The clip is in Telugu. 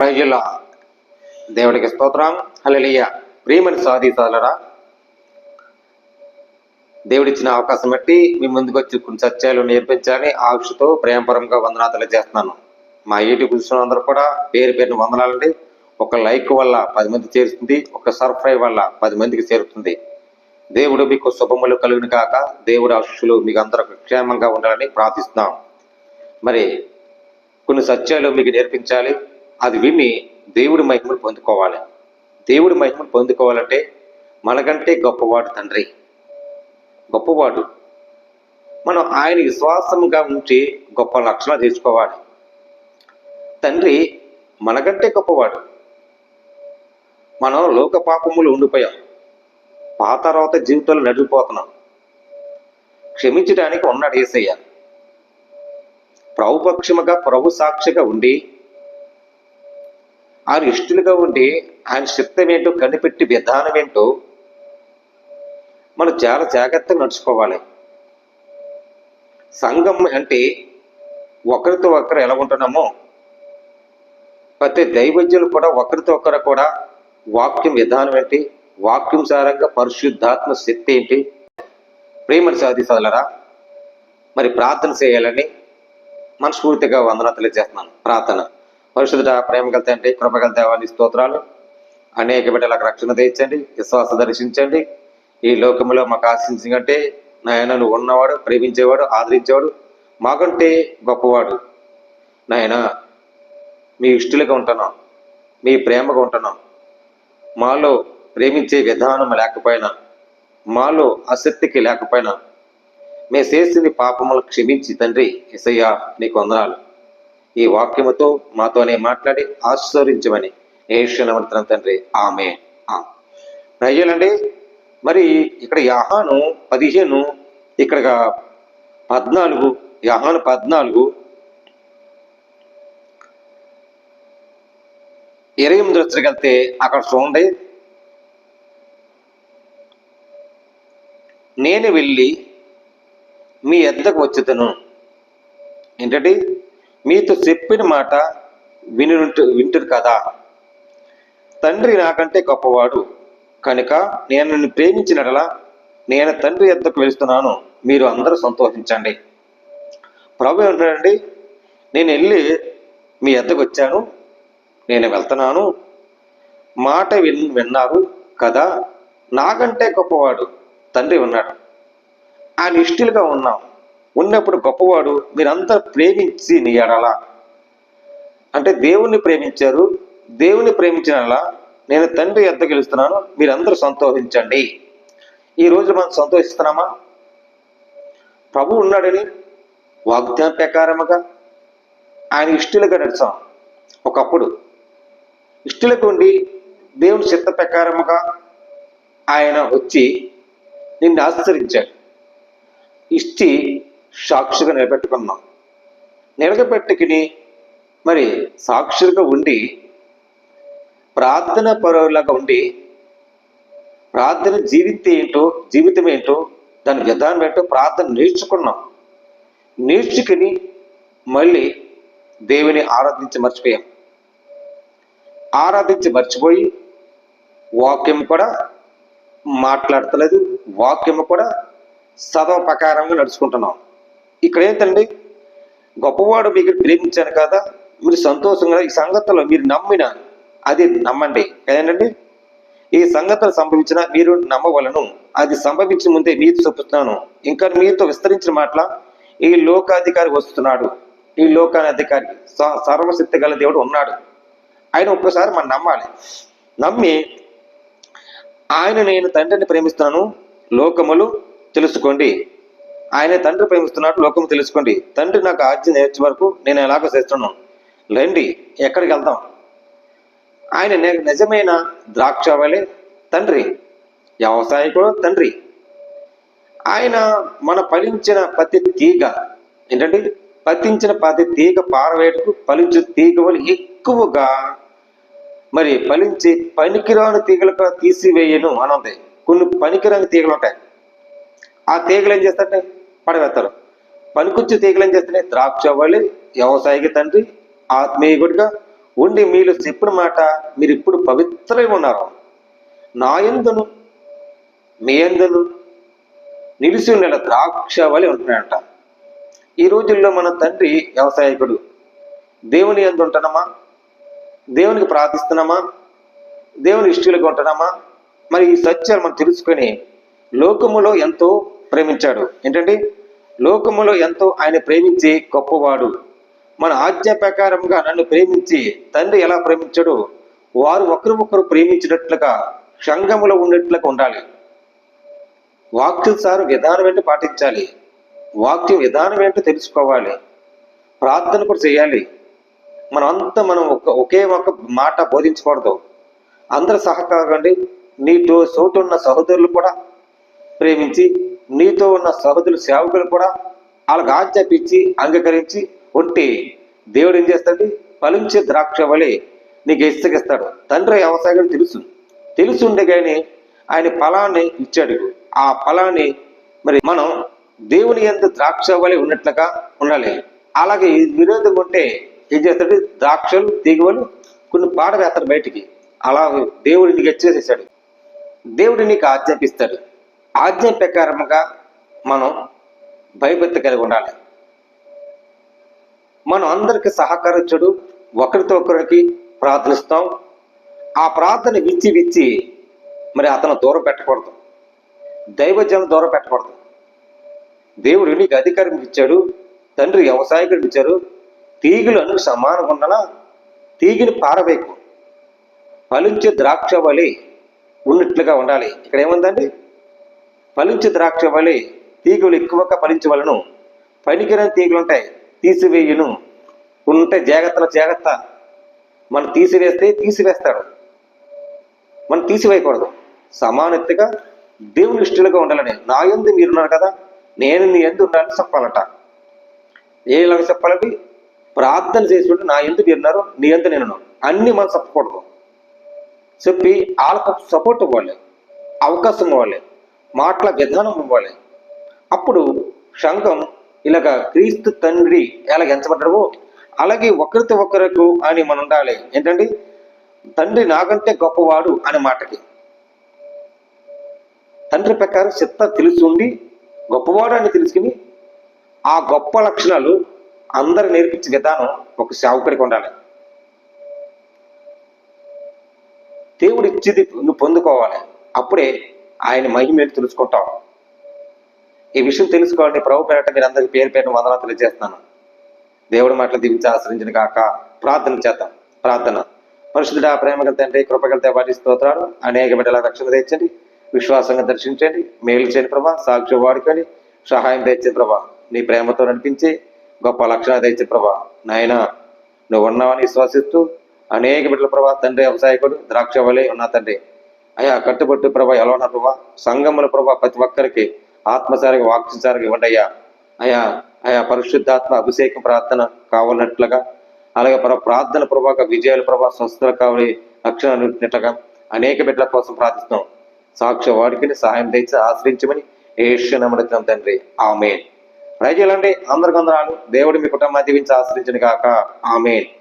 ప్రజల దేవుడికి స్తోత్రం. హల్లెలూయా. ప్రియమని సాధించాలరా దేవుడిచ్చిన అవకాశం బట్టి మీ ముందుకు వచ్చి కొన్ని సత్యాలు నేర్పించాలని ఆక్షతో ప్రేమపరంగా వందనాతలు చేస్తున్నాను. మా యూట్యూబ్ చూసిన అందరూ కూడా పేరు పేరుని వందనాలండి. ఒక లైక్ వల్ల పది మంది చేరుతుంది ఒక సర్ఫ్రై వల్ల పది మందికి చేరుతుంది. దేవుడు మీకు శుభములు కలుగును కాక దేవుడు ఆశులు మీకు అందరూ క్షేమంగా ఉండాలని ప్రార్థిస్తున్నాం. మరి కొన్ని సత్యాలు మీకు నేర్పించాలి. అది విని దేవుడి మహిమను పొందుకోవాలి. దేవుడి మహిమను పొందుకోవాలంటే మనకంటే గొప్పవాడు తండ్రి. గొప్పవాడు. మనం ఆయన విశ్వాసంగా ఉంచి గొప్ప లక్షణాలు తీసుకోవాలి తండ్రి మనకంటే గొప్పవాడు. మనం లోక పాపములు ఉండిపోయాం. పాత తర్వాత జీవితంలో నడిపోతున్నాం క్షమించడానికి ఉన్నాడు ఏసయ్య. ప్రభుపక్షముగా ప్రభు సాక్షిగా ఉండి ఆయన ఇష్టలుగా ఉండి ఆయన చిత్తం ఏంటో కనిపెట్టి విధానం ఏంటో మనం చాలా జాగ్రత్తగా నడుచుకోవాలి. సంఘం అంటే ఒకరితో ఒకరు ఎలా ఉంటున్నామో ప్రతి దైవజ్ఞులు కూడా ఒకరితో ఒకరు కూడా వాక్యం విధానం ఏంటి వాక్యం సారంగా పరిశుద్ధాత్మ శక్తి ఏంటి. ప్రేమను సాధించగలరా మరి ప్రార్థన చేయాలని మనస్ఫూర్తిగా వందన చేస్తున్నాను ప్రార్థన. పరిశుద్ధ ప్రేమ కలితండి కృప దేవాన్ని స్తోత్రాలు. అనేక బిడ్డలకు రక్షణ తెచ్చండి విశ్వాస దర్శించండి. ఈ లోకంలో మాకు ఆశించినట్టే నాయన నువ్వు ఉన్నవాడు ప్రేమించేవాడు ఆదరించేవాడు మాకంటే గొప్పవాడు. నాయన మీ ఇష్టలుగా ఉంటున్నాం మీ ప్రేమగా ఉంటున్నాం. మాలో ప్రేమించే విధానం లేకపోయినా మాలో ఆసక్తికి లేకపోయినా మేము చేసింది పాపములు క్షమించి తండ్రి ఎసయ్యా నీకు వందనాలు. ఈ వాక్యముతో మాతోనే మాట్లాడి ఆశ్చర్యించమని ఏషనవర్తనం తండ్రి. ఆమె అయ్యాలండి మరి ఇక్కడ యాహాను పదిహేను ఇక్కడ పద్నాలుగు యాహాను పద్నాలుగు. ఇరవై ఎనిమిది వచ్చగలితే అక్కడ చూడండి. నేను వెళ్ళి మీ ఎద్దకు వచ్చుతను ఏంటంటే మీతో చెప్పిన మాట విని వింటురు కదా. తండ్రి నాకంటే గొప్పవాడు. కనుక నేను నిన్ను ప్రేమించినట్లా నేను తండ్రి ఎద్దకు వెళుతున్నాను. మీరు అందరూ సంతోషించండి. ప్రభు ఏమంటాడండి నేను వెళ్ళి మీ ఎద్దకు వచ్చాను. నేను వెళ్తున్నాను. మాట విన్ విన్నారు కదా. నాకంటే గొప్పవాడు తండ్రి ఉన్నాడు. ఆ ఇష్టలుగా ఉన్నాం. ఉన్నప్పుడు గొప్పవాడు మీరందరూ ప్రేమించి నీ అంటే దేవుణ్ణి ప్రేమించారు దేవుని ప్రేమించిన నేను తండ్రి ఎంత గెలుస్తున్నాను మీరందరూ సంతోషించండి. ఈ రోజు మనం సంతోషిస్తున్నామా? ప్రభు ఉన్నాడని వాగ్దాన ప్రకారముగా ఆయన ఇష్టలుగా నడిచాం. ఒకప్పుడు ఇష్టలకు ఉండి దేవుని చిత్త ప్రకారముగా ఆయన వచ్చి నిన్ను ఆశ్రయించాడు. ఇష్టి సాక్షిగా నిలబెట్టుకున్నాం. నిలబెట్టుకుని మరి సాక్షులుగా ఉండి ప్రార్థన పరువులాగా ఉండి ప్రార్థన జీవితం ఏంటో జీవితం ఏంటో దాని విధానం ఏంటో ప్రార్థన నేర్చుకున్నాం. నేర్చుకుని మళ్ళీ దేవుని ఆరాధించి మర్చిపోయాం. ఆరాధించి మర్చిపోయి వాక్యం కూడా మాట్లాడతలేదు వాక్యం కూడా సదవ ప్రకారంగా నడుచుకుంటున్నాం. ఇక్కడ ఏంటండి గొప్పవాడు మీకు ప్రేమించాను కదా మీరు సంతోషంగా ఈ సంగతిలో మీరు నమ్మిన అది నమ్మండి. కదండి? ఈ సంగతులు సంభవించిన మీరు నమ్మవలను. అది సంభవించిన ముందే మీతో చెప్తున్నాను ఇంకా మీతో విస్తరించిన మాటల ఈ లోకాధికారి వస్తున్నాడు. ఈ లోకాధికారి అధికారి సర్వశక్తి గల దేవుడు ఉన్నాడు. ఆయన ఒక్కసారి మనం నమ్మాలి. నమ్మి ఆయన నేను తండ్రిని ప్రేమిస్తున్నాను. లోకములు తెలుసుకోండి. ఆయన తండ్రి ప్రేమిస్తున్నట్టు లోకం తెలుసుకోండి. తండ్రి నాకు ఆజ్ఞ నేర్చే వరకు నేను ఎలాగో చేస్తున్నాను రండి ఎక్కడికి వెళ్దాం? ఆయన ని- నిజమైన ద్రాక్షవలే తండ్రి వ్యవసాయకుడు తండ్రి. ఆయన మన ఫలించిన ప్రతి తీగ. ఏంటంటే పతించిన ప్రతి తీగ పారవేటకు ఫలించిన తీగ వల్ల ఎక్కువగా మరి ఫలించి పనికిరాని తీగలు తీసివేయను అని ఉంది. కొన్ని పనికిరాని తీగలు ఉంటాయి. ఆ తీగలు ఏం చేస్తారంటే పడవేస్తారు. పనికొచ్చి తీగలు ఏం చేస్తున్నాయి ద్రాక్ష అవ్వాలి వ్యవసాయకి తండ్రి ఆత్మీయుడిగా ఉండి మీరు చెప్పిన మాట మీరు ఇప్పుడు పవిత్రమై ఉన్నారు. నాయందును మీ ఎందును? నిలిచి ఉన్న ద్రాక్ష వలి ఉంటున్నాడంట ఈ రోజుల్లో మన తండ్రి వ్యవసాయకుడు. దేవుని ఎందు ఉంటున్నామా? దేవునికి ప్రార్థిస్తున్నామా? దేవుని ఇష్టలుగా ఉంటున్నామా? మరి ఈ సత్యాలు మనం తెలుసుకొని లోకములో ఎంతో ప్రేమించాడు. ఏంటండి? లోకములో ఎంతో ఆయన ప్రేమించి గొప్పవాడు. మన ఆజ్ఞ ప్రకారంగా నన్ను ప్రేమించి తండ్రి ఎలా ప్రేమించాడో? వారు ఒకరినొకరు ప్రేమించినట్లుగా సంఘములో ఉన్నట్లుగా ఉండాలి. వాక్యానుసారం విధానం ఏంటో పాటించాలి. వాక్య విధానం ఏంటో తెలుసుకోవాలి. ప్రార్థన కూడా చేయాలి. మనం అంతా మనం ఒక ఒకే ఒక మాట బోధించకూడదు. అందరు సహకారండి నీతో చోటు ఉన్న సహోదరులు కూడా ప్రేమించి నీతో ఉన్న సహోదరులు సేవకులు కూడా వాళ్ళకి ఆజ్ఞాపించి అంగీకరించి ఉంటే దేవుడు ఏం చేస్తాడు? ఫలించే ద్రాక్ష వలె నీకు ఇస్తగిస్తాడు తండ్రి వ్యవసాయం తెలుసు. తెలుసుండే కానీ ఆయన ఫలాన్ని ఇచ్చాడు. ఆ ఫలాన్ని మరి మనం దేవుని ఎంత ద్రాక్ష వలె ఉన్నట్లుగా ఉండాలి. అలాగే ఈ విరోధం ఉంటే ఏం చేస్తాడు? ద్రాక్షలు దిగువలు కొన్ని పాడవేస్తాడు బయటికి. అలా దేవుడు నీకు హెచ్చేసేసాడు దేవుడు నీకు ఆజ్ఞాపిస్తాడు. ఆజ్ఞ ప్రకారముగా మనం భయభక్తి కలిగి ఉండాలి. మనం అందరికి సహకరించడు ఒకరితో ఒకరికి ప్రార్థనిస్తాం. ఆ ప్రార్థన విచ్చి విచ్చి మరి అతను దూరం పెట్టకూడదు. దైవజనం దూరం పెట్టకూడదు. దేవుడు నీకు అధికారం ఇచ్చాడు తండ్రి వ్యవసాయకుడు ఇచ్చారు తీగులను సమానంగా ఉండలా తీగిని పారవేకు ఫలించే ద్రాక్ష వలి ఉన్నట్లుగా ఉండాలి. ఇక్కడ ఏముందండి? ఫలించే ద్రాక్ష వలె తీగలు ఎక్కువగా ఫలించవలను. పనికిరని తీగలు ఉంటాయి తీసివేయును. ఉంటే జాగ్రత్తల జాగ్రత్త. మనం తీసివేస్తే తీసివేస్తాడు మనం తీసివేయకూడదు. సమానత్తుగా దేవుని ఇష్టలుగా ఉండాలని. నా ఎందు మీరున్నారు కదా నేను నీ ఎందు ఉండాలని చెప్పాలట. ఏలాగా చెప్పాలండి ప్రార్థన చేసుకుంటే నా ఎందు మీరున్నారు నీ ఎందు నేను అన్ని మనం చెప్పకూడదు. చెప్పి వాళ్ళకు సపోర్ట్ ఇవ్వాలి. అవకాశం ఇవ్వాలి. మాటల విధానం ఇవ్వాలి. అప్పుడు శంఖం ఇలాగ క్రీస్తు తండ్రి ఎలాగ ఎంచబడ్డాడో అలాగే ఒకరితో ఒకరికి అని మనం ఉండాలి. ఏంటండి? తండ్రి నాకంటే గొప్పవాడు అనే మాటకి. తండ్రి ప్రకారం చిత్త తెలిసి ఉండి గొప్పవాడు అని తెలుసుకుని ఆ గొప్ప లక్షణాలు అందరు నేర్పించే విధానం ఒక సేవకుడికి ఉండాలి. దేవుడు ఇచ్చేది నువ్వు పొందుకోవాలి. అప్పుడే ఆయన మహిమేంటి తెలుసుకుంటాం. ఈ విషయం తెలుసుకోవాలని ప్రభు పేరట మీరు అందరికీ పేరు పేరును వందనాలు తెలియజేస్తున్నాను. దేవుడి మాటలు దీవించి ఆశ్రయించిన కాక ప్రార్థన చేద్దాం. ప్రార్థన. పరిశుద్ధుడా ప్రేమగల తండ్రి కృపగల వాటి స్తోత్రాలు. అనేక బిడ్డల రక్షణ తెచ్చండి. విశ్వాసంగా దర్శించండి. మేలు చేయని ప్రభా సాక్షి వాడుకొని సహాయం తెచ్చే ప్రభా నీ ప్రేమతో నడిపించి గొప్ప లక్షణ తెచ్చే ప్రభా. నాయన నువ్వు ఉన్నావని విశ్వసిస్తూ అనేక బిడ్డల ప్రభా తండ్రి వ్యవసాయకుడు ద్రాక్ష వలె ఉన్న తండ్రి. అయ్యా కట్టుబట్టు ప్రభా ఎలా ఉన్నారు ప్రభా సంగముల ప్రభా ప్రతి ఒక్కరికి ఆత్మసారిగా వాక్సారిగా ఇవ్వండి అయ్యా అయా ఆయా పరిశుద్ధాత్మ అభిషేకం ప్రార్థన కావాలన్నట్లుగా అలాగే ప్రభా ప్రార్థన ప్రభాక విజయాల ప్రభా స్వస్థలు కావాలి రక్షణ నిట్లుగా అనేక బిడ్డల కోసం ప్రార్థిస్తున్నాం. సాక్ష్య వాడికి సహాయం తెచ్చి ఆశ్రయించమని ఏష్య తండ్రి. ఆమెన్. ప్రజలండి అందరికి అందరాలు దేవుడు మీ కుటుంబాన్ని దీవించి ఆశ్రయించను కాక ఆమెన్.